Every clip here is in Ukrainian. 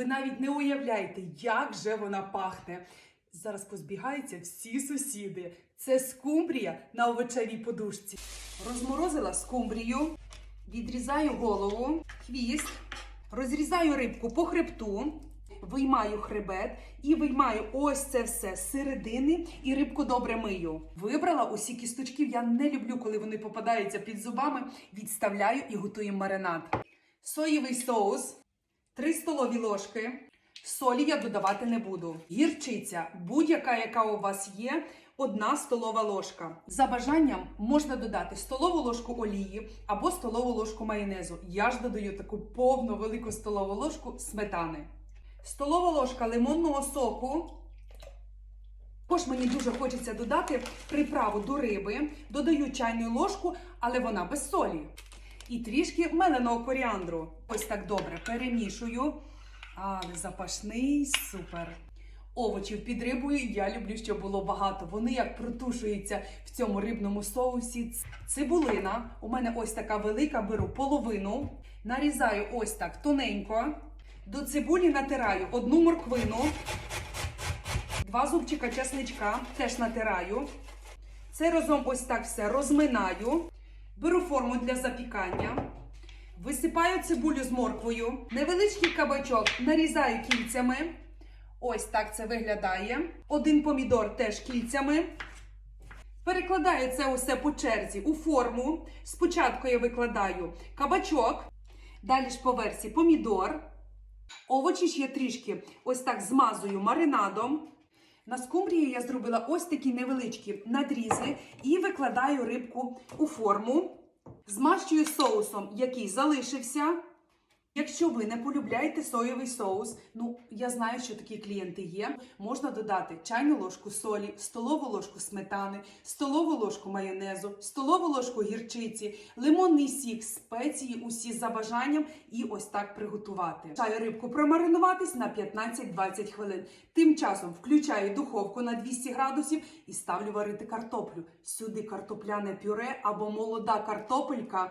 Ви навіть не уявляєте, як же вона пахне. Зараз позбігаються всі сусіди. Це скумбрія на овочевій подушці. Розморозила скумбрію, відрізаю голову, хвіст, розрізаю рибку по хребту, виймаю хребет і виймаю ось це все з середини і рибку добре мию. Вибрала усі кісточки. Я не люблю, коли вони попадаються під зубами. Відставляю і готуємо маринад. Соєвий соус, 3 столові ложки. Солі я додавати не буду. Гірчиця, будь-яка, яка у вас є, одна столова ложка. За бажанням можна додати столову ложку олії або столову ложку майонезу. Я ж додаю таку повну велику столову ложку сметани. Столова ложка лимонного соку. Також мені дуже хочеться додати приправу до риби. Додаю чайну ложку, але вона без солі. І трішки меленого коріандру. Ось так добре перемішую. Але запашний супер. Овочів під рибою я люблю, щоб було багато. Вони як протушуються в цьому рибному соусі. Цибулина. У мене ось така велика, беру половину. Нарізаю ось так тоненько. До цибулі натираю одну морквину, два зубчика чесничка, теж натираю. Це разом ось так все розминаю. Беру форму для запікання. Висипаю цибулю з морквою, невеличкий кабачок нарізаю кільцями. Ось так це виглядає. Один помідор теж кільцями. Перекладаю це усе по черзі у форму. Спочатку я викладаю кабачок, далі ж по версі помідор. Овочі ще трішки ось так змазую маринадом. На скумбрії я зробила ось такі невеличкі надрізи і викладаю рибку у форму. Змащую соусом, який залишився. Якщо ви не полюбляєте соєвий соус, ну я знаю, що такі клієнти є. Можна додати чайну ложку солі, столову ложку сметани, столову ложку майонезу, столову ложку гірчиці, лимонний сік, спеції, усі за бажанням і ось так приготувати. Чаю рибку промаринуватись на 15-20 хвилин. Тим часом включаю духовку на 200 градусів і ставлю варити картоплю. Сюди картопляне пюре або молода картопелька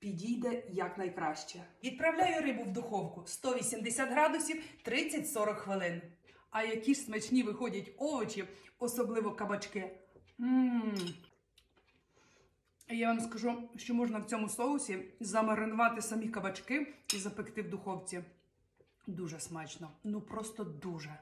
підійде якнайкраще. Відправляю рибу в духовку 180 градусів 30-40 хвилин. А які ж смачні виходять овочі, особливо кабачки. Мм. Я вам скажу, що можна в цьому соусі замаринувати самі кабачки і запекти в духовці. Дуже смачно. Ну просто дуже.